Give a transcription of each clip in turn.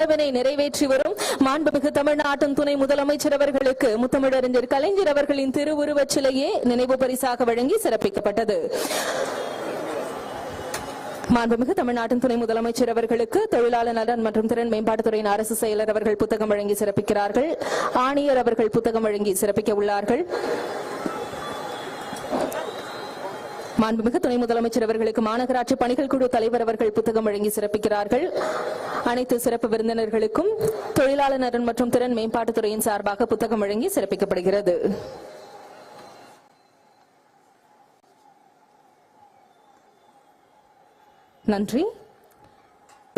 கனவினை நிறைவேற்றி வரும். மாண்புமிகு தமிழ்நாட்டின் துணை முதலமைச்சர் அவர்களுக்கு முத்தமிழறிஞர் கலைஞர் அவர்களின் திருவுருவச் சிலையே நினைவு பரிசாக வழங்கி சிறப்பிக்கப்பட்டது. மாண்புமிகு தமிழ்நாட்டின் துணை முதலமைச்சர் அவர்களுக்கு தொழிலாளர் நலன் மற்றும் திறன் மேம்பாட்டுத்துறையின் அரசு செயலர் அவர்கள் புத்தகம் வழங்கி சிறப்பிக்கிறார்கள். ஆணையர் அவர்கள் புத்தகம் வழங்கி சிறப்பிக்க உள்ளார்கள். மாண்புமிகு துணை முதலமைச்சர் அவர்களுக்கு மாநகராட்சி பணிகள் குழு தலைவர் அவர்கள் புத்தகம் வழங்கி சிறப்பிக்கிறார்கள். அனைத்து சிறப்பு விருந்தினர்களுக்கும் தொழிலாளர் நலன் மற்றும் திறன் மேம்பாட்டுத்துறையின் சார்பாக புத்தகம் வழங்கி சிறப்பிக்கப்படுகிறது. நன்றி.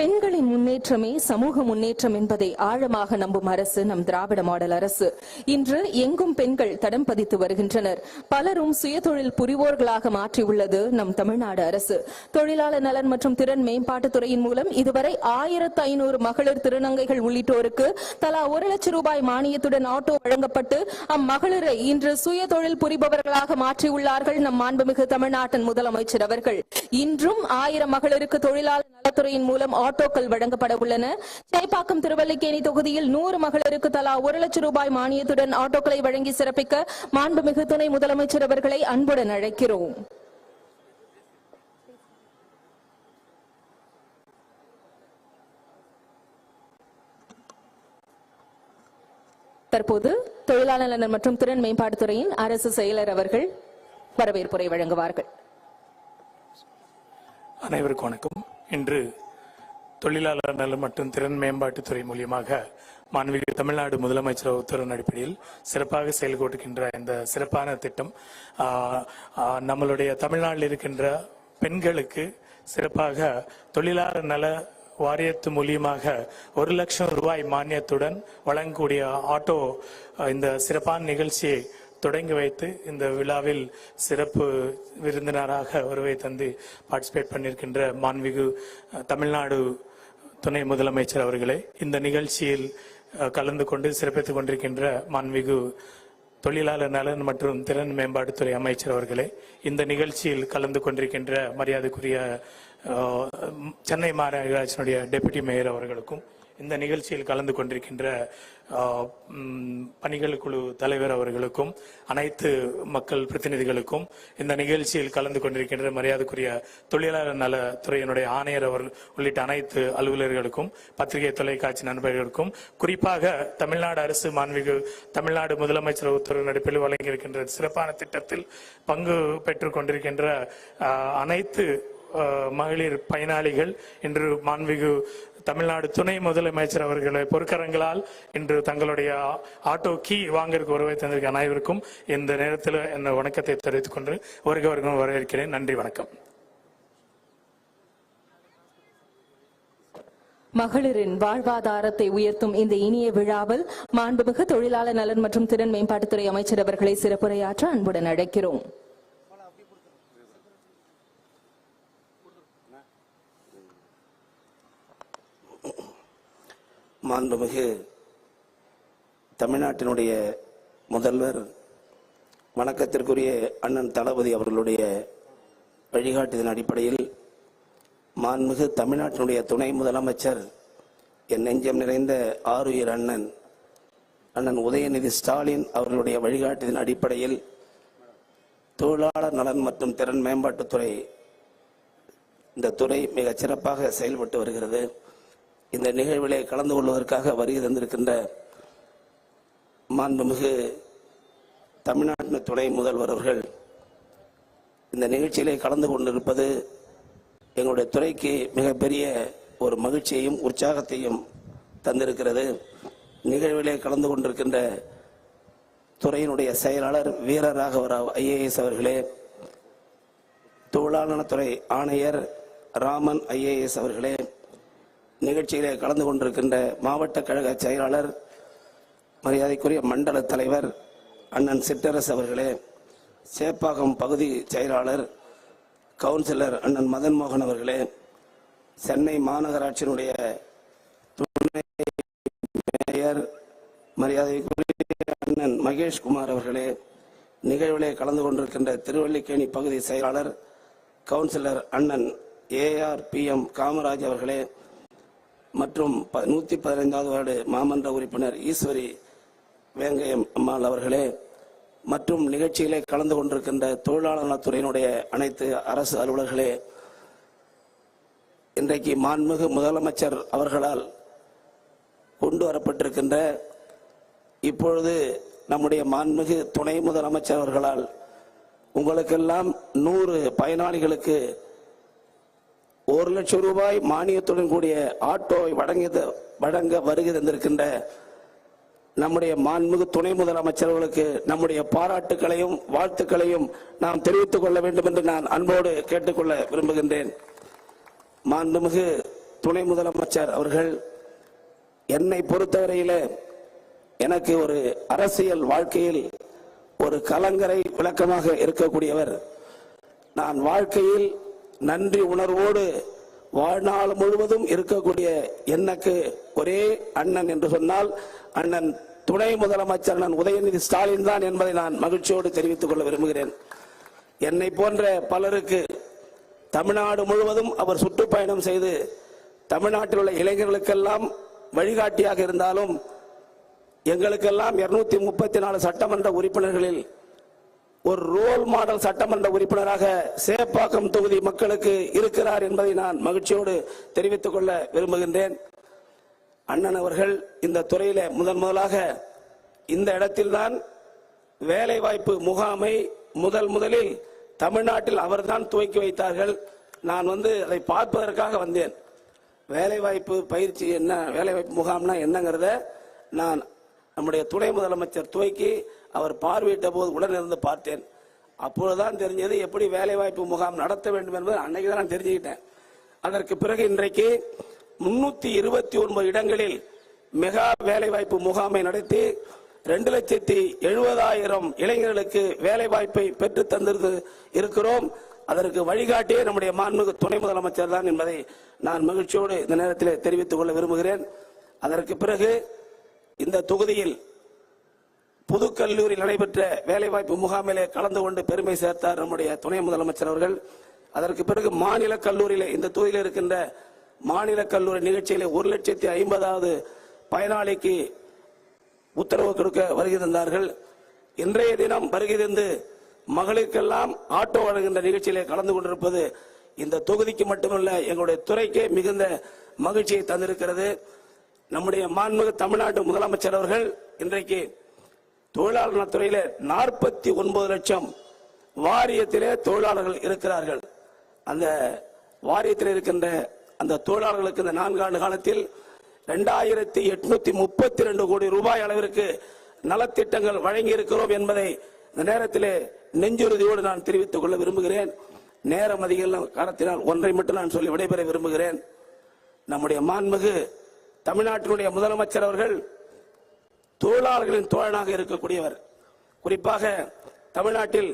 பெண்களின் முன்னேற்றமே சமூக முன்னேற்றம் என்பதை ஆழமாக நம்பும் அரசு நம் திராவிட மாடல் அரசு. இன்று எங்கும் பெண்கள் தடம் பதித்து வருகின்றனர். பலரும் சுயதொழில் புரிவோர்களாக மாற்றியுள்ளது நம் தமிழ்நாடு அரசு. தொழிலாளர் நலன் மற்றும் திறன் மேம்பாட்டுத்துறையின் மூலம் இதுவரை ஆயிரத்து ஐநூறு மகளிர் திருநங்கைகள் உள்ளிட்டோருக்கு தலா ஒரு லட்சம் ரூபாய் மானியத்துடன் ஆட்டோ வழங்கப்பட்டு அம்மகளிரை இன்று சுயதொழில் புரிபவர்களாக மாற்றியுள்ளார்கள் நம் மாண்புமிகு தமிழ்நாட்டின் முதலமைச்சர் அவர்கள். இன்றும் ஆயிரம் மகளிருக்கு தொழிலாளர் நலத்துறையின் மூலம் ஆட்டோக்கள் வழங்கப்பட உள்ளன. சேப்பாக்கம் திருவல்லிக்கேணி தொகுதியில் நூறு மகளிருக்கு தலா ஒரு லட்சம் ரூபாய் மானியத்துடன் ஆட்டோக்களை வழங்கி சிறப்பிக்க மாண்புமிகு துணை முதலமைச்சர் அவர்களை அன்புடன் அழைக்கிறோம். தற்போது தொழிலாளர் நலன் மற்றும் திறன் மேம்பாட்டுத்துறையின் அரசு செயலர் அவர்கள் வரவேற்புரை வழங்குவார்கள். அனைவருக்கும் வணக்கம். இன்று தொழிலாளர் நலம் மற்றும் திறன் மேம்பாட்டுத்துறை மூலியமாக மாண்புமிகு தமிழ்நாடு முதலமைச்சர் உத்தரவின் அடிப்படையில் சிறப்பாக செயல்படுகின்ற இந்த சிறப்பான திட்டம். நம்மளுடைய தமிழ்நாட்டில் இருக்கின்ற பெண்களுக்கு சிறப்பாக தொழிலாளர் நல வாரியத்து மூலியமாக ஒரு லட்சம் ரூபாய் மானியத்துடன் வழங்கக்கூடிய ஆட்டோ இந்த சிறப்பான நிகழ்ச்சியை தொடங்கி வைத்து இந்த விழாவில் சிறப்பு விருந்தினராக வருவை தந்து பார்ட்டிசிபேட் பண்ணியிருக்கின்ற மாண்புமிகு தமிழ்நாடு துணை முதலமைச்சர் அவர்களே இந்த நிகழ்ச்சியில் கலந்து கொண்டு சிறப்பித்துக் கொண்டிருக்கின்ற மாண்புமிகு தொழிலாளர் நலன் மற்றும் திறன் மேம்பாட்டுத்துறை அமைச்சர் அவர்களே இந்த நிகழ்ச்சியில் கலந்து கொண்டிருக்கின்ற மரியாதைக்குரிய சென்னை மாநகராட்சியினுடைய டெபுட்டி மேயர் அவர்களுக்கும் இந்த நிகழ்ச்சியில் கலந்து கொண்டிருக்கின்ற பணிகள் குழு தலைவர் அவர்களுக்கும் அனைத்து மக்கள் பிரதிநிதிகளுக்கும் இந்த நிகழ்ச்சியில் கலந்து கொண்டிருக்கின்ற மரியாதைக்குரிய தொழிலாளர் நலத்துறையினுடைய ஆணையர் அவர் உள்ளிட்ட அனைத்து அலுவலர்களுக்கும் பத்திரிகை தொலைக்காட்சி நண்பர்களுக்கும் குறிப்பாக தமிழ்நாடு அரசு மாண்புமிகு தமிழ்நாடு முதலமைச்சர் உத்தரவு நடிப்பில் வழங்கியிருக்கின்ற சிறப்பான திட்டத்தில் பங்கு பெற்றுக் கொண்டிருக்கின்ற அனைத்து மகளிர் பயனாளிகள் இன்று மாண்புமிகு தமிழ்நாடு துணை முதலமைச்சர் அவர்களை பொற்கரங்களால் இன்று தங்களுடைய ஆட்டோ கீ வாங்கிற்கு வருகை தந்திருக்க அனைவருக்கும் இந்த நேரத்தில் என் வணக்கத்தை தெரிவித்துக் கொண்டு வருக வருகம் வரவேற்கிறேன். நன்றி வணக்கம். மகளிரின் வாழ்வாதாரத்தை உயர்த்தும் இந்த இனிய விழாவில் மாண்புமிகு தொழிலாளர் நலன் மற்றும் திறன் மேம்பாட்டுத்துறை அமைச்சர் அவர்களை சிறப்புரையாற்ற அன்புடன் அழைக்கிறோம். மாண்புமிகு தமிழ்நாட்டினுடைய முதல்வர் வணக்கத்திற்குரிய அண்ணன் தளபதி அவர்களுடைய வழிகாட்டுதலின் அடிப்படையில் மாண்புமிகு தமிழ்நாட்டினுடைய துணை முதலமைச்சர் என் நெஞ்சம் நிறைந்த ஆருயிர் அண்ணன் அண்ணன் உதயநிதி ஸ்டாலின் அவர்களுடைய வழிகாட்டுதலின் அடிப்படையில் தொழிலாளர் நலன் மற்றும் திறன் மேம்பாட்டுத்துறை இந்த துறை மிகச் சிறப்பாக செயல்பட்டு வருகிறது. இந்த நிகழ்விலே கலந்து கொள்வதற்காக வருகை தந்திருக்கின்ற மாண்புமிகு தமிழ்நாட்டின் துணை முதல்வர் அவர்கள் இந்த நிகழ்ச்சியிலே கலந்து கொண்டிருப்பது எங்களுடைய துறைக்கு மிகப்பெரிய ஒரு மகிழ்ச்சியையும் உற்சாகத்தையும் தந்திருக்கிறது. நிகழ்விலே கலந்து கொண்டிருக்கின்ற துறையினுடைய செயலாளர் வீரராகவராவ் ஐஏஎஸ் அவர்களே தொழிலாளர் துறை ஆணையர் ராமன் ஐஏஎஸ் அவர்களே நிகழ்ச்சியிலே கலந்து கொண்டிருக்கின்ற மாவட்ட கழக செயலாளர் மரியாதைக்குரிய மண்டல தலைவர் அண்ணன் சிற்றரசு அவர்களே சேப்பாக்கம் பகுதி செயலாளர் கவுன்சிலர் அண்ணன் மதன் மோகன் அவர்களே சென்னை மாநகராட்சியினுடைய துணை மேயர் மரியாதைக்குரிய அண்ணன் மகேஷ்குமார் அவர்களே நிகழ்விலே கலந்து கொண்டிருக்கின்ற திருவல்லிக்கேணி பகுதி செயலாளர் கவுன்சிலர் அண்ணன் ஏஆர் பி எம் காமராஜ் அவர்களே மற்றும் ப- நூத்தி பதினைந்தாவது வார்டு மாமன்ற உறுப்பினர் ஈஸ்வரி வேங்கையம் அம்மாள் அவர்களே மற்றும் நிகழ்ச்சியிலே கலந்து கொண்டிருக்கின்ற தொழிலாளர் நலத்துறையினுடைய அனைத்து அரசு அலுவலர்களே இன்றைக்கு மாண்புமிகு முதலமைச்சர் அவர்களால் கொண்டு வரப்பட்டிருக்கின்ற இப்பொழுது நம்முடைய மாண்புமிகு துணை முதலமைச்சர் அவர்களால் உங்களுக்கெல்லாம் நூறு பயனாளிகளுக்கு ஒரு லட்சம் ரூபாய் மானியத்துடன் கூடிய ஆட்டோவை வழங்கியது வழங்க வருகை தந்திருக்கின்ற நம்முடைய மாண்புமிகு துணை முதலமைச்சர்களுக்கு நம்முடைய பாராட்டுக்களையும் வாழ்த்துக்களையும் நாம் தெரிவித்துக் கொள்ள வேண்டும் என்று நான் அன்போடு கேட்டுக்கொள்ள விரும்புகின்றேன். மாண்புமிகு துணை முதலமைச்சர் அவர்கள் என்னை பொறுத்தவரையில எனக்கு ஒரு அரசியல் வாழ்க்கையில் ஒரு கலங்கரை விளக்கமாக இருக்கக்கூடியவர். நான் வாழ்க்கையில் நன்றி உணர்வோடு வாழ்நாள் முழுவதும் இருக்கக்கூடிய எனக்கு ஒரே அண்ணன் என்று சொன்னால் அண்ணன் துணை முதலமைச்சர் அண்ணன் உதயநிதி ஸ்டாலின் தான் என்பதை நான் மகிழ்ச்சியோடு தெரிவித்துக் கொள்ள விரும்புகிறேன். என்னை போன்ற பலருக்கு தமிழ்நாடு முழுவதும் அவர் சுற்றுப்பயணம் செய்து தமிழ்நாட்டில் உள்ள இளைஞர்களுக்கெல்லாம் வழிகாட்டியாக இருந்தாலும் எங்களுக்கெல்லாம் இருநூத்தி முப்பத்தி நாலு சட்டமன்ற உறுப்பினர்களில் ஒரு ரோல் மாடல் சட்டமன்ற உறுப்பினராக சேப்பாக்கம் தொகுதி மக்களுக்கு இருக்கிறார் என்பதை நான் மகிழ்ச்சியோடு தெரிவித்துக் கொள்ள விரும்புகின்றேன். அண்ணன் அவர்கள் இந்த துறையில முதன் முதலாக இந்த இடத்தில்தான் வேலைவாய்ப்பு முகாமை முதல் முதலில் தமிழ்நாட்டில் அவர்தான் துவக்கி வைத்தார்கள். நான் வந்து அதை பார்ப்பதற்காக வந்தேன். வேலைவாய்ப்பு பயிற்சி என்ன வேலைவாய்ப்பு முகாம்னா என்னங்கிறத நான் நம்முடைய துணை முதலமைச்சர் துவக்கி அவர் பார்வையிட்ட போது உடனிருந்து பார்த்தேன். அப்பொழுதுதான் தெரிஞ்சது எப்படி வேலைவாய்ப்பு முகாம் நடத்த வேண்டும் என்பது அன்னைக்கு தான் நான் தெரிஞ்சுக்கிட்டேன். அதற்கு பிறகு இன்றைக்கு முன்னூத்தி இருபத்தி ஒன்பது இடங்களில் மெகா வேலைவாய்ப்பு முகாமை நடத்தி ரெண்டு லட்சத்தி எழுபதாயிரம் இளைஞர்களுக்கு வேலைவாய்ப்பை பெற்று தந்திருந்து இருக்கிறோம். அதற்கு வழிகாட்டியே நம்முடைய மாண்புமிகு துணை முதலமைச்சர் தான் என்பதை நான் மகிழ்ச்சியோடு இந்த நேரத்தில் தெரிவித்துக் கொள்ள விரும்புகிறேன். அதற்கு பிறகு இந்த தொகுதியில் புதுக்கல்லூரியில் நடைபெற்ற வேலைவாய்ப்பு முகாமிலே கலந்து கொண்டு பெருமை சேர்த்தார் நம்முடைய துணை முதலமைச்சர் அவர்கள். அதற்கு பிறகு மாநில கல்லூரியில் இந்த தொகுதியில் இருக்கின்ற மாநில கல்லூரி நிகழ்ச்சியிலே ஒரு லட்சத்தி ஐம்பதாவது பயனாளிக்கு உத்தரவு கொடுக்க வருகை தந்தார்கள். இன்றைய தினம் வருகை தந்து மகளிருக்கெல்லாம் ஆட்டோ வழங்குகின்ற நிகழ்ச்சியிலே கலந்து கொண்டிருப்பது இந்த தொகுதிக்கு மட்டுமல்ல எங்களுடைய துறைக்கே மிகுந்த மகிழ்ச்சியை தந்திருக்கிறது. நம்முடைய மாண்புமிகு தமிழ்நாட்டு முதலமைச்சர் அவர்கள் இன்றைக்கு தொழிலாளர் நலத்துறையில நாற்பத்தி ஒன்பது லட்சம் வாரியத்திலே தொழிலாளர்கள் இருக்கிறார்கள். அந்த வாரியத்தில் இருக்கின்ற அந்த தொழிலாளர்களுக்கு இந்த நான்காண்டு காலத்தில் ரெண்டாயிரத்தி எட்நூத்தி முப்பத்தி ரெண்டு கோடி ரூபாய் அளவிற்கு நலத்திட்டங்கள் வழங்கி இருக்கிறோம் என்பதை இந்த நேரத்திலே நெஞ்சுறுதியோடு நான் தெரிவித்துக் கொள்ள விரும்புகிறேன். நேரம் அதிக காரணத்தினால் ஒன்றை மட்டும் நான் சொல்லி விடைபெற விரும்புகிறேன். நம்முடைய மாண்புமிகு தமிழ்நாட்டினுடைய முதலமைச்சர் அவர்கள் தொழிலாளர்களின் தோழனாக இருக்கக்கூடியவர். குறிப்பாக தமிழ்நாட்டில்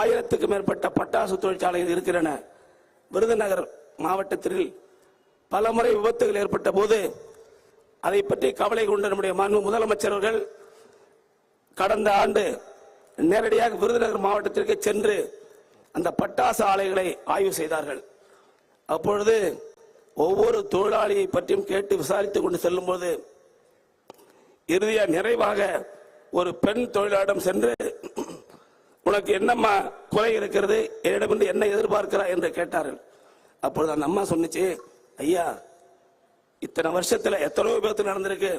ஆயிரத்துக்கு மேற்பட்ட பட்டாசு தொழிற்சாலைகள் இருக்கின்றன. விருதுநகர் மாவட்டத்தில் பலமுறை விபத்துகள் ஏற்பட்ட போது அதை பற்றி கவலை கொண்ட நம்முடைய மாண்பு முதலமைச்சர் அவர்கள் கடந்த ஆண்டு நேரடியாக விருதுநகர் மாவட்டத்திற்கு சென்று அந்த பட்டாசு ஆலைகளை ஆய்வு செய்தார்கள். அப்பொழுது ஒவ்வொரு தொழிலாளியை பற்றியும் கேட்டு விசாரித்துக் கொண்டு செல்லும்போது இறுதியா நிறைவாக ஒரு பெண் தொழிலாளம் சென்று உனக்கு என்னம்மா குறை இருக்கிறது? என்னிடமிருந்து என்ன எதிர்பார்க்கிறாய் என்று கேட்டார்கள். அப்பொழுது அந்த அம்மா சொன்னுச்சு ஐயா இத்தனை வருஷத்துல எத்தனையோ விபத்து நடந்திருக்கு.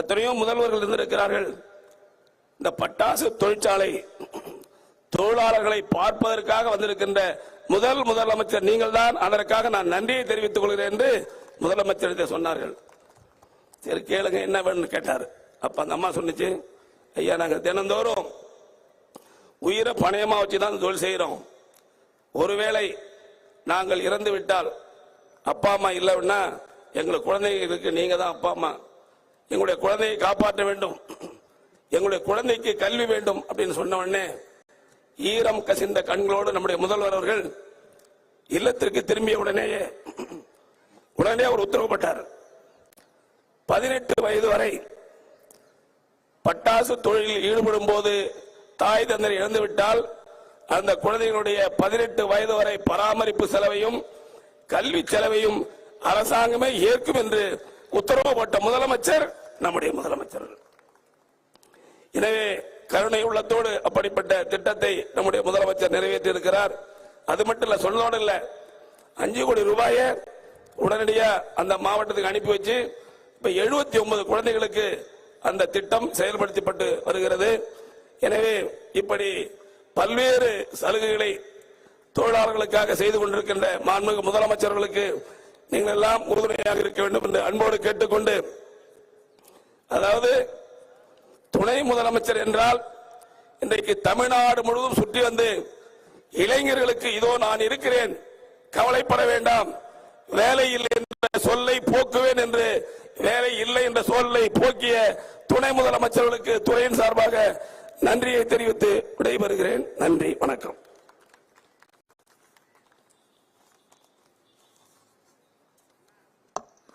எத்தனையோ முதல்வர்கள் இருந்திருக்கிறார்கள். இந்த பட்டாசு தொழிற்சாலை தொழிலாளர்களை பார்ப்பதற்காக வந்திருக்கின்ற முதல் முதலமைச்சர் நீங்கள் தான் அதற்காக நான் நன்றியை தெரிவித்துக் கொள்கிறேன் என்று முதலமைச்சர் சொன்னார்கள். சரி கேளுங்க என்ன வேணும்னு கேட்டார். அப்ப அந்த அம்மா சொன்னுச்சு ஐயா நாங்க தினந்தோறும் உயிரை பணயமா வச்சு தான் தொழில் செய்யறோம் ஒருவேளை நாங்கள் இறந்து விட்டால் அப்பா அம்மா இல்லைன்னா எங்களுக்கு குழந்தைகளுக்கு நீங்க தான் அப்பா அம்மா. எங்களுடைய குழந்தையை காப்பாற்ற வேண்டும். எங்களுடைய குழந்தைக்கு கல்வி வேண்டும் அப்படின்னு சொன்ன உடனே ஈரம் கசிந்த கண்களோடு நம்முடைய முதல்வர் அவர்கள் இல்லத்திற்கு திரும்பிய உடனேயே உடனே அவர் உத்தரவுப்பட்டார் பதினெட்டு வயது வரை பட்டாசு தொழிலில் ஈடுபடும் போது தாய் தந்தை இழந்துவிட்டால் அந்த குழந்தைகளுடைய பதினெட்டு வயது வரை பராமரிப்பு செலவையும் கல்வி செலவையும் அரசாங்கமே ஏற்கும் என்று உத்தரவு போட்ட முதலமைச்சர் நம்முடைய முதலமைச்சர். எனவே கருணை உள்ளத்தோடு அப்படிப்பட்ட திட்டத்தை நம்முடைய முதலமைச்சர் நிறைவேற்றி இருக்கிறார் அது மட்டும் இல்ல சொன்னதோடு இல்ல அஞ்சு கோடி ரூபாயை உடனடியாக அந்த மாவட்டத்துக்கு அனுப்பி வச்சு இப்ப எழுபத்தி ஒன்பது குழந்தைகளுக்கு அந்த திட்டம் செயல்படுத்தப்பட்டு வருகிறது. எனவே இப்படி பல்வேறு சலுகைகளை தொழிலாளர்களுக்காக செய்து கொண்டிருக்கின்ற மாண்புமிகு முதலமைச்சர்களுக்கு நீங்கள் எல்லாம் உறுதுணையாக இருக்க வேண்டும் என்று அன்போடு கேட்டுக்கொண்டு அதாவது துணை முதலமைச்சர் என்றால் இன்றைக்கு தமிழ்நாடு முழுவதும் சுற்றி வந்து இளைஞர்களுக்கு இதோ நான் இருக்கிறேன் கவலைப்பட வேண்டாம் வேலை இல்லை என்ற சொல்லை போக்குவேன் என்று வேலை இல்லை என்ற சூழலை போக்கிய துணை முதலமைச்சர்களுக்கு துறையின் சார்பாக நன்றியை தெரிவித்து விடைபெறுகிறேன். நன்றி வணக்கம்.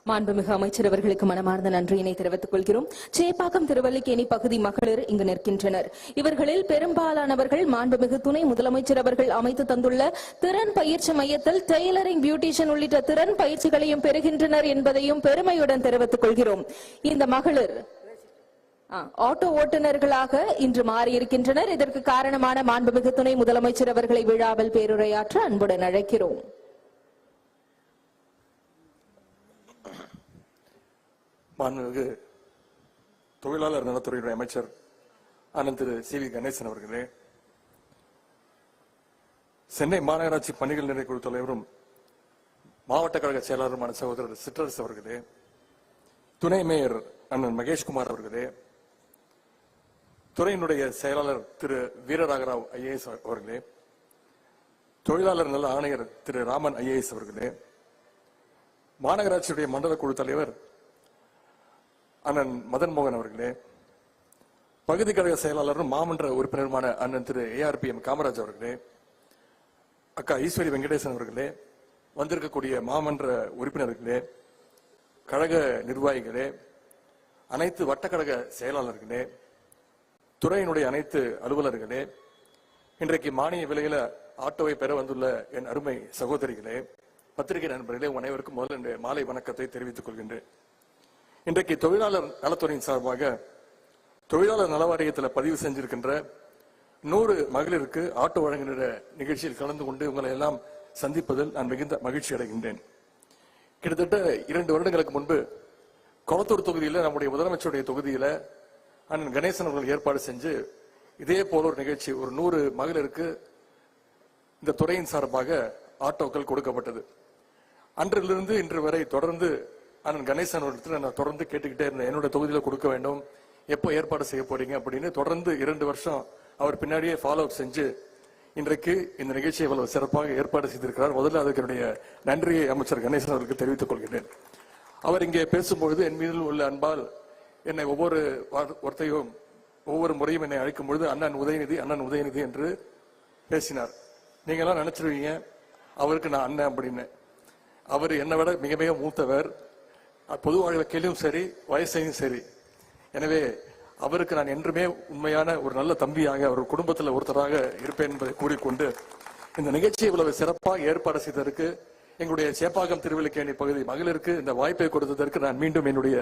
மாண்புமிகு அமைச்சர் அவர்களுக்கு மனமார்ந்த நன்றியினை தெரிவித்துக் கொள்கிறோம். சேப்பாக்கம் திருவல்லிக்கேணி பகுதி மகளிர் இங்கு நிற்கின்றனர். இவர்களில் பெரும்பாலானவர்கள் மாண்புமிகு துணை முதலமைச்சர் அவர்கள் அமைத்து தந்துள்ள திறன் பயிற்சி மையத்தில் டெய்லரிங் பியூட்டிஷியன் உள்ளிட்ட திறன் பயிற்சிகளையும் பெறுகின்றனர் என்பதையும் பெருமையுடன் தெரிவித்துக் கொள்கிறோம். இந்த மகளிர் ஆ, ஆட்டோ ஓட்டுநர்களாக இன்று மாறியிருக்கின்றனர். இதற்கு காரணமான மாண்புமிகு துணை முதலமைச்சர் அவர்களை விழாவில் பேருரையாற்ற அன்புடன் அழைக்கிறோம். மாண்புமிகு தொழிலாளர் நலத்துறையுடைய அமைச்சர் அண்ணன் திரு சி வி கணேசன் அவர்களே சென்னை மாநகராட்சி பணிகள் நிறைக்குழு தலைவரும் மாவட்ட கழக செயலாளருமான சகோதரர் சிற்றரசு அவர்களே துணை மேயர் அண்ணன் மகேஷ்குமார் அவர்களே துறையினுடைய செயலாளர் திரு வீரராகராவ் ஐஏஎஸ் அவர்களே தொழிலாளர் நல ஆணையர் திரு ராமன் ஐஏஎஸ் அவர்களே மாநகராட்சியுடைய மண்டல குழு தலைவர் அண்ணன் மதன் மோகன் அவர்களே பகுதி கழக செயலாளரும் மாமன்ற உறுப்பினருமான அண்ணன் திரு ஏஆர்பிஎம் காமராஜ் அவர்களே அக்கா ஈஸ்வரி வெங்கடேசன் அவர்களே வந்திருக்கக்கூடிய மாமன்ற உறுப்பினர்களே கழக நிர்வாகிகளே அனைத்து வட்டக்கழக செயலாளர்களே துறையினுடைய அனைத்து அலுவலர்களே இன்றைக்கு மானிய விலையில ஆட்டோவை பெற வந்துள்ள என் அருமை சகோதரிகளே பத்திரிகை நண்பர்களே அனைவருக்கும் முதல்ல மாலை வணக்கத்தை தெரிவித்துக் கொள்கின்றேன். இன்றைக்கு தொழிலாளர் நலத்துறையின் சார்பாக தொழிலாளர் நல வாரியத்தில் பதிவு செஞ்சிருக்கின்ற நூறு மகளிருக்கு ஆட்டோ வழங்குகிற நிகழ்ச்சியில் கலந்து கொண்டு உங்களை எல்லாம் சந்திப்பதில் நான் மிகுந்த மகிழ்ச்சி அடைகின்றேன். கிட்டத்தட்ட இரண்டு வருடங்களுக்கு முன்பு கொளத்தூர் தொகுதியில் நம்முடைய முதலமைச்சருடைய தொகுதியில் அண்ணன் கணேசன் அவர்கள் ஏற்பாடு செஞ்சு இதே போல ஒரு நிகழ்ச்சி ஒரு நூறு மகளிருக்கு இந்த துறையின் சார்பாக ஆட்டோக்கள் கொடுக்கப்பட்டது. அன்றிலிருந்து இன்று வரை தொடர்ந்து அண்ணன் கணேசன் இடத்துல நான் தொடர்ந்து கேட்டுக்கிட்டே இருந்தேன். என்னோட தொகுதியில் கொடுக்க வேண்டும். எப்போ ஏற்பாடு செய்ய போறீங்க அப்படின்னு தொடர்ந்து இரண்டு வருஷம் அவர் பின்னாடியே ஃபாலோ அப் செஞ்சு இன்றைக்கு இந்த நிகழ்ச்சியை இவ்வளவு சிறப்பாக ஏற்பாடு செய்திருக்கிறார். முதல்ல அதுக்கு என்னுடைய நன்றியை அமைச்சர் கணேசன் அவருக்கு தெரிவித்துக் கொள்கிறேன். அவர் இங்கே பேசும்பொழுது என் மீது உள்ள அன்பால் என்னை ஒவ்வொரு ஒருத்தையும் வார்த்தையும் ஒவ்வொரு முறையும் என்னை அழைக்கும் பொழுது அண்ணன் உதயநிதி அண்ணன் உதயநிதி என்று பேசினார். நீங்க நினைச்சிருவீங்க அவருக்கு நான் அண்ணன் அப்படின்னு. அவர் என்னை விட மிக மிக மூத்தவர். அஹ் பொது வாழ்க்கையிலும் சரி வயசையும் சரி. எனவே அவருக்கு நான் என்றுமே உண்மையான ஒரு நல்ல தம்பியாக அவர் குடும்பத்தில் ஒருத்தராக இருப்பேன் என்பதை கூறிக்கொண்டு இந்த நிகழ்ச்சியை இவ்வளவு சிறப்பாக ஏற்பாடு செய்ததற்கு எங்களுடைய சேப்பாக்கம் திருவிழுக்கேணி பகுதி மகளிருக்கு இந்த வாய்ப்பை கொடுத்ததற்கு நான் மீண்டும் என்னுடைய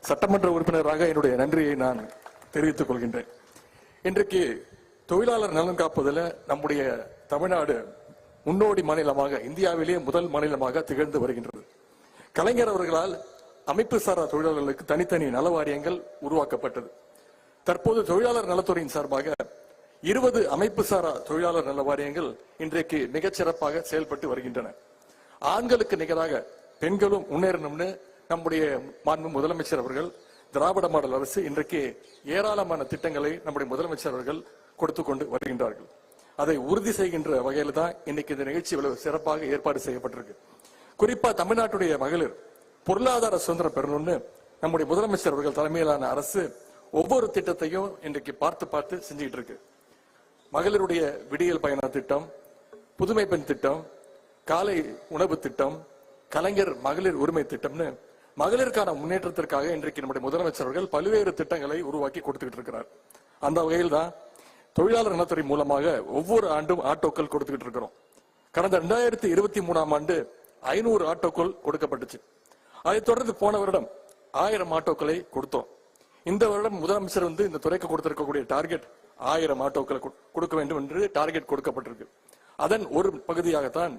சட்டமன்ற உறுப்பினராக என்னுடைய நன்றியை நான் தெரிவித்துக் கொள்கின்றேன். இன்றைக்கு தொழிலாளர் நலன் காப்பதில் நம்முடைய தமிழ்நாடு முன்னோடி மாநிலமாக இந்தியாவிலேயே முதல் மாநிலமாக திகழ்ந்து வருகின்றது. கலைஞர் அவர்களால் அமைப்பு சாரா தொழிலாளர்களுக்கு தனித்தனி நல வாரியங்கள் உருவாக்கப்பட்டது. தற்போது தொழிலாளர் நலத்துறையின் சார்பாக இருபது அமைப்பு சாரா தொழிலாளர் நல வாரியங்கள் இன்றைக்கு மிகச்சிறப்பாக செயல்பட்டு வருகின்றன. ஆண்களுக்கு நிகராக பெண்களும் முன்னேறணும்னு நம்முடைய மாண்பு முதலமைச்சர் அவர்கள் திராவிட மாடல் அரசு இன்றைக்கு ஏராளமான திட்டங்களை நம்முடைய முதலமைச்சர் அவர்கள் கொடுத்து கொண்டு வருகின்றார்கள். அதை உறுதி செய்கின்ற வகையில் தான் இன்னைக்கு இந்த நிகழ்ச்சி இவ்வளவு சிறப்பாக ஏற்பாடு செய்யப்பட்டிருக்கு. குறிப்பா தமிழ்நாட்டுடைய மகளிர் பொருளாதார சுதந்திரம் பெறணும்னு நம்முடைய முதலமைச்சர் அவர்கள் தலைமையிலான அரசு ஒவ்வொரு திட்டத்தையும் இன்றைக்கு பார்த்து பார்த்து செஞ்சுக்கிட்டு இருக்கு. மகளிருடைய விடியல் பயண திட்டம் புதுமை பெண் திட்டம் காலை உணவு திட்டம் கலைஞர் மகளிர் உரிமை திட்டம்னு மகளிருக்கான முன்னேற்றத்திற்காக இன்றைக்கு நம்முடைய முதலமைச்சர் அவர்கள் பல்வேறு திட்டங்களை உருவாக்கி கொடுத்துக்கிட்டு இருக்கிறார். அந்த வகையில் தான் தொழிலாளர் நலத்துறை மூலமாக ஒவ்வொரு ஆண்டும் ஆட்டோக்கள் கொடுத்துக்கிட்டு இருக்கிறோம். கடந்த ரெண்டாயிரத்தி இருபத்தி மூணாம் ஆண்டு ஐநூறு ஆட்டோக்கள் கொடுக்கப்பட்டுச்சு. அதைத் தொடர்ந்து போன வருடம் ஆயிரம் ஆட்டோக்களை கொடுத்தோம். இந்த வருடம் முதலமைச்சர் வந்து இந்த துறைக்கு கொடுத்திருக்கக்கூடிய டார்கெட் ஆயிரம் ஆட்டோக்களை கொடுக்க வேண்டும் என்று டார்கெட் கொடுக்கப்பட்டிருக்கு. அதன் ஒரு பகுதியாகத்தான்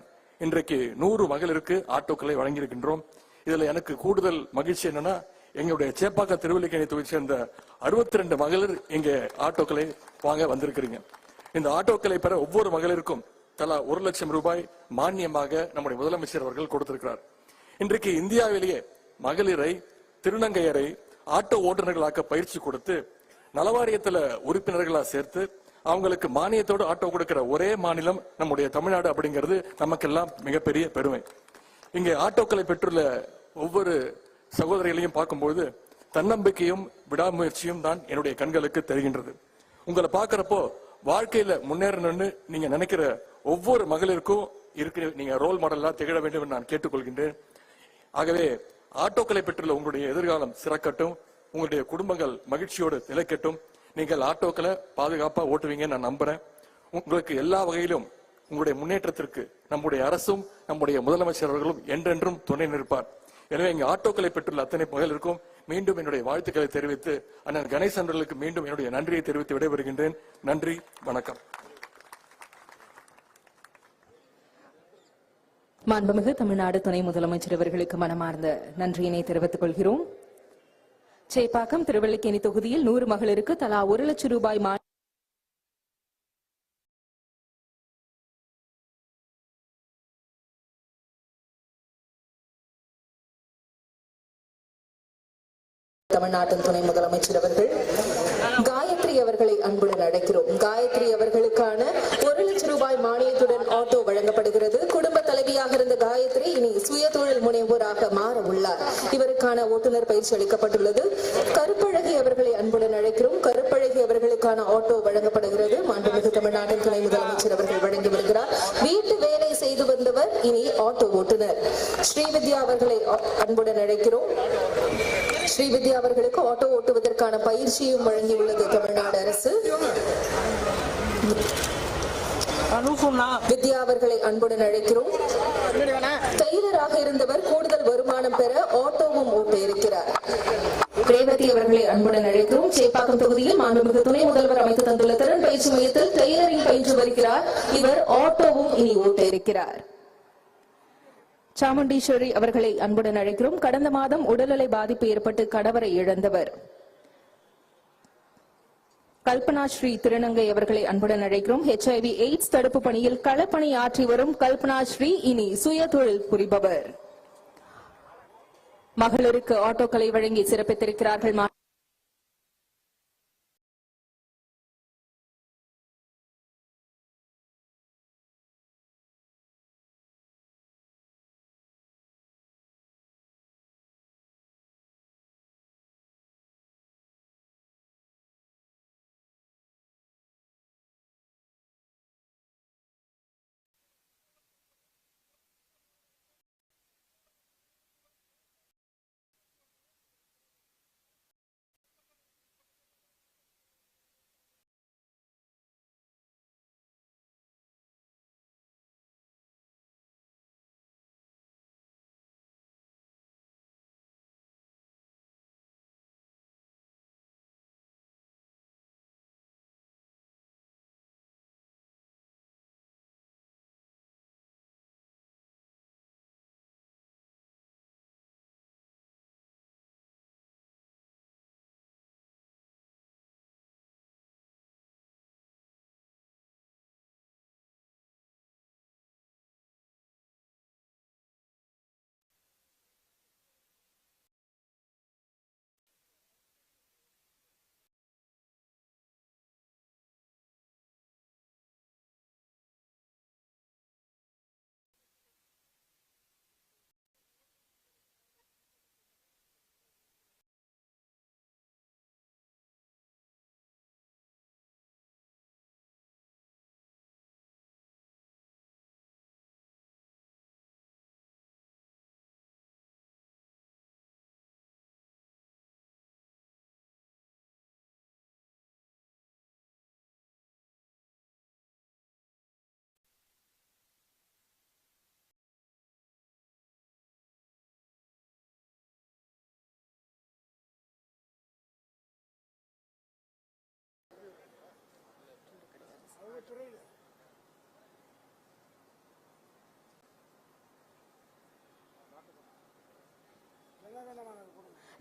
இன்றைக்கு நூறு மகளிருக்கு ஆட்டோக்களை வழங்கியிருக்கின்றோம். இதுல எனக்கு கூடுதல் மகிழ்ச்சி என்னன்னா எங்களுடைய சேப்பாக்க திருவல்லிக்கேணி தொகுதி சேர்ந்த அறுபத்தி ரெண்டு மகளிர் இங்க ஆட்டோக்களை வாங்க வந்திருக்கிறீங்க. இந்த ஆட்டோக்களை பெற ஒவ்வொரு மகளிருக்கும் தலா ஒரு லட்சம் ரூபாய் மானியமாக நம்முடைய முதலமைச்சர் அவர்கள் கொடுத்திருக்கிறார். இன்றைக்கு இந்தியாவிலேயே மகளிரை திருநங்கையரை ஆட்டோ ஓட்டுநர்களாக்க பயிற்சி கொடுத்து நலவாரியத்துல உறுப்பினர்களா சேர்த்து அவங்களுக்கு மானியத்தோடு ஆட்டோ கொடுக்கிற ஒரே மாநிலம் நம்முடைய தமிழ்நாடு அப்படிங்கிறது நமக்கெல்லாம் மிகப்பெரிய பெருமை. இங்கே ஆட்டோக்களை பெற்றுள்ள ஒவ்வொரு சகோதரிகளையும் பார்க்கும்போது தன்னம்பிக்கையும் விடாமுயற்சியும் தான் என்னுடைய கண்களுக்கு தெரிகின்றது. உங்களை பார்க்குறப்போ வாழ்க்கையில முன்னேறணும்னு நீங்க நினைக்கிற ஒவ்வொரு மகளிருக்கும் இருக்கிற நீங்க ரோல் மாடலா திகழ வேண்டும் என்று நான் கேட்டுக்கொள்கின்றேன். ஆகவே ஆட்டோக்களை பெற்றுள்ள உங்களுடைய எதிர்காலம் சிறக்கட்டும். உங்களுடைய குடும்பங்கள் மகிழ்ச்சியோடு நிலைக்கட்டும். நீங்கள் ஆட்டோக்களை பாதுகாப்பா ஓட்டுவீங்கன்னு நான் நம்புறேன். உங்களுக்கு எல்லா வகையிலும் உங்களுடைய முன்னேற்றத்திற்கு நம்முடைய அரசும் நம்முடைய முதலமைச்சர் அவர்களும் என்றென்றும் துணை நிற்பார். எனவே இங்கே ஆட்டோக்களை பெற்றுள்ள அத்தனை மகளிருக்கும் மீண்டும் என்னுடைய வாழ்த்துக்களை தெரிவித்து அண்ணன் கணேசன் மீண்டும் என்னுடைய நன்றியை தெரிவித்து விடைபெறுகின்றேன். நன்றி வணக்கம். மாண்புமிகு தமிழ்நாடு துணை முதலமைச்சர் அவர்களுக்கு மனமார்ந்த நன்றியினை தெரிவித்துக் கொள்கிறோம். சேப்பாக்கம் திருவள்ளிக்கேணி தொகுதியில் நூறு மகளிருக்கு தலா ஒரு லட்சம் ரூபாய் தமிழ்நாட்டின் துணை முதலமைச்சர் அவர்கள் காயத்ரி அவர்களை அன்புடன் அழைக்கிறோம். காயத்ரி அவர்களுக்கான ஒரு லட்சம் ரூபாய் மானியத்துடன் ஆட்டோ வழங்கப்படும் இருந்த காயத்ரி இனி சுய தொழில் முனைவோராக மாற உள்ளார் இவருக்கான ஓட்டுநர் பயிற்சி அளிக்கப்பட்டுள்ளது. கருப்பழகி அவர்களை அன்புடன் அழைக்கிறோம். கருப்பழகி அவர்களுக்கான ஆட்டோ வழங்கப்படுகிறது. மாண்புமிகு தமிழ்நாட்டின் துணை முதலமைச்சர் அவர்கள் வழங்கி வருகிறார். வீட்டு வேலை செய்து வந்தவர் இனி ஆட்டோ ஓட்டுநர். ஸ்ரீவித்யா அவர்களை அன்புடன் அழைக்கிறோம். ஸ்ரீவித்யா அவர்களுக்கு ஆட்டோ ஓட்டுவதற்கான பயிற்சியும் வழங்கியுள்ளது தமிழ்நாடு அரசு. வித்யா அவர்களை அன்புடன் அழைக்கிறோம். டெய்லராக இருந்தவர் கூடுதல் வருமானம் பெற ஆட்டோவும் ஓட்ட இருக்கிறார். ரேவதி அவர்களை அன்புடன் அழைக்கிறோம். சேப்பாக்கம் தொகுதியில் மாண்புமிகு துணை முதல்வர் அமைத்து தந்துள்ள திறன் பயிற்சி மையத்தில் டெய்லரிங் பயின்று வருகிறார். இவர் ஆட்டோவும் இனி ஓட்ட இருக்கிறார். சாமுண்டீஸ்வரி அவர்களை அன்புடன் அழைக்கிறோம். கடந்த மாதம் உடல்நலை பாதிப்பு ஏற்பட்டு கணவரை இழந்தவர். கல்பனா ஸ்ரீ திருநங்கை அவர்களை அன்புடன் அழைக்கிறோம். ஹெச்ஐவி எய்ட்ஸ் தடுப்பு பணியில் களப்பணி ஆற்றி வரும் கல்பனா ஸ்ரீ. இனி சுய தொழில் புரிபவர். மகளிருக்கு ஆட்டோக்களை வழங்கி சிறப்பித்திருக்கிறார்கள்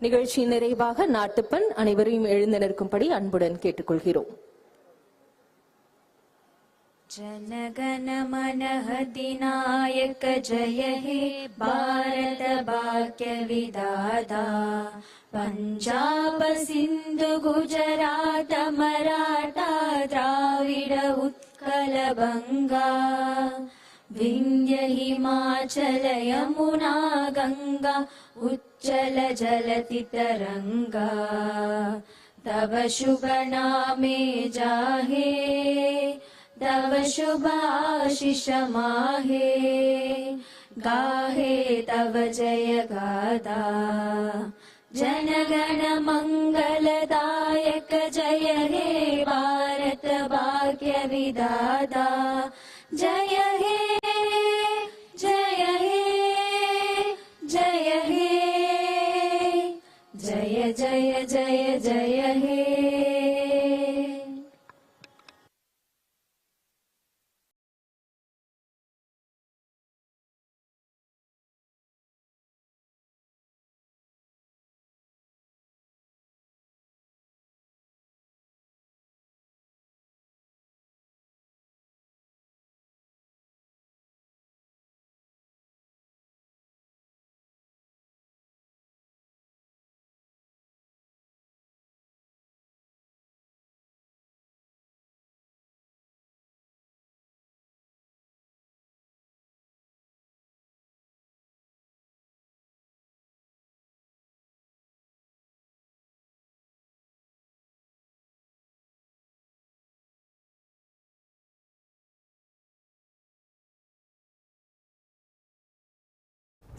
மா- நிகழ்ச்சியின் நிறைவாக நாட்டுப்பண் அனைவரையும் எழுந்து நிற்கும்படி அன்புடன் கேட்டுக்கொள்கிறோம் जनगण मन अधिनायक जय हे भारत भाग्य विदाता पञ्जाब सिन्धु गुजरात मराठा द्राविड उत्कल बङ्गा विन्ध्य हिमाचल यमुना गङ्गा उच्चल जलति तरङ्गा तव शुभ नामे जाहे, तव शुभ आशिष माहे। गाहे तव जय गादा। जनगण मङ्गलदायक जय हे भारत भाग्य विदाता जय हे